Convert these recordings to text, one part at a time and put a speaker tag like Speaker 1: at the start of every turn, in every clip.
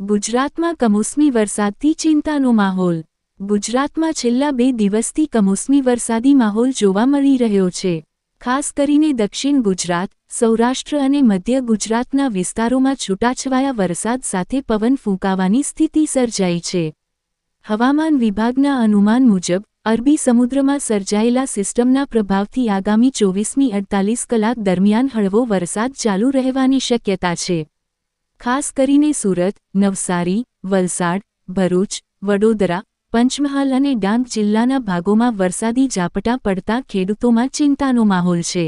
Speaker 1: ગુજરાતમાં કમોસમી વરસાદથી ચિંતાનો માહોલ. ગુજરાતમાં છેલ્લા બે દિવસથી કમોસમી વરસાદી માહોલ જોવા મળી રહ્યો છે. ખાસ કરીને દક્ષિણ ગુજરાત, સૌરાષ્ટ્ર અને મધ્ય ગુજરાતના વિસ્તારોમાં છૂટાછવાયા વરસાદ સાથે પવન ફૂંકાવાની સ્થિતિ સર્જાઈ છે. હવામાન વિભાગના અનુમાન મુજબ, અરબી સમુદ્રમાં સર્જાયેલા સિસ્ટમના પ્રભાવથી આગામી ચોવીસમી અડતાલીસ કલાક દરમિયાન હળવો વરસાદ ચાલુ રહેવાની શક્યતા છે. ખાસ કરીને સુરત, નવસારી, વલસાડ, ભરૂચ, વડોદરા, પંચમહાલ અને ડાંગ જિલ્લાના ભાગોમાં વરસાદી ઝાપટા પડતા ખેડૂતોમાં ચિંતાનો માહોલ છે.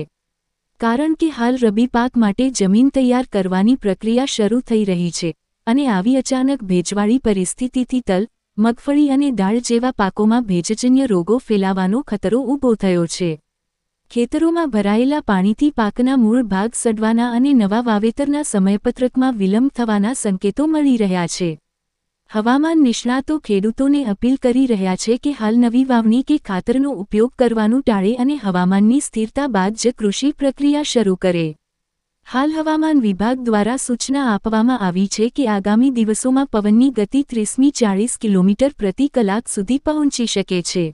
Speaker 1: કારણ કે હાલ રબી પાક માટે જમીન તૈયાર કરવાની પ્રક્રિયા શરૂ થઈ રહી છે અને આવી અચાનક ભેજવાળી પરિસ્થિતિથી તલ, મગફળી અને દાળ જેવા પાકોમાં ભેજજન્ય રોગો ફેલાવાનો ખતરો ઊભો થયો છે. ખેતરોમાં ભરાયેલા પાણીથી પાકના મૂળ ભાગ સડવાના અને નવા વાવેતરના સમયપત્રકમાં વિલંબ થવાના સંકેતો મળી રહ્યા છે. હવામાન નિષ્ણાતો ખેડૂતોને અપીલ કરી રહ્યા છે કે હાલ નવી વાવણી કે ખાતરનો ઉપયોગ કરવાનું ટાળે અને હવામાનની સ્થિરતા બાદ જ કૃષિ પ્રક્રિયા શરૂ કરે. હાલ હવામાન વિભાગ દ્વારા સૂચના આપવામાં આવી છે કે આગામી દિવસોમાં પવનની ગતિ ત્રીસમી ચાળીસ કિલોમીટર પ્રતિ કલાક સુધી પહોંચી શકે છે.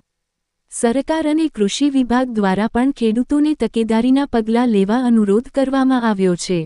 Speaker 1: સરકાર અને કૃષિ વિભાગ દ્વારા પણ ખેડૂતોને તકેદારીના પગલાં લેવા અનુરોધ કરવામાં આવ્યો છે.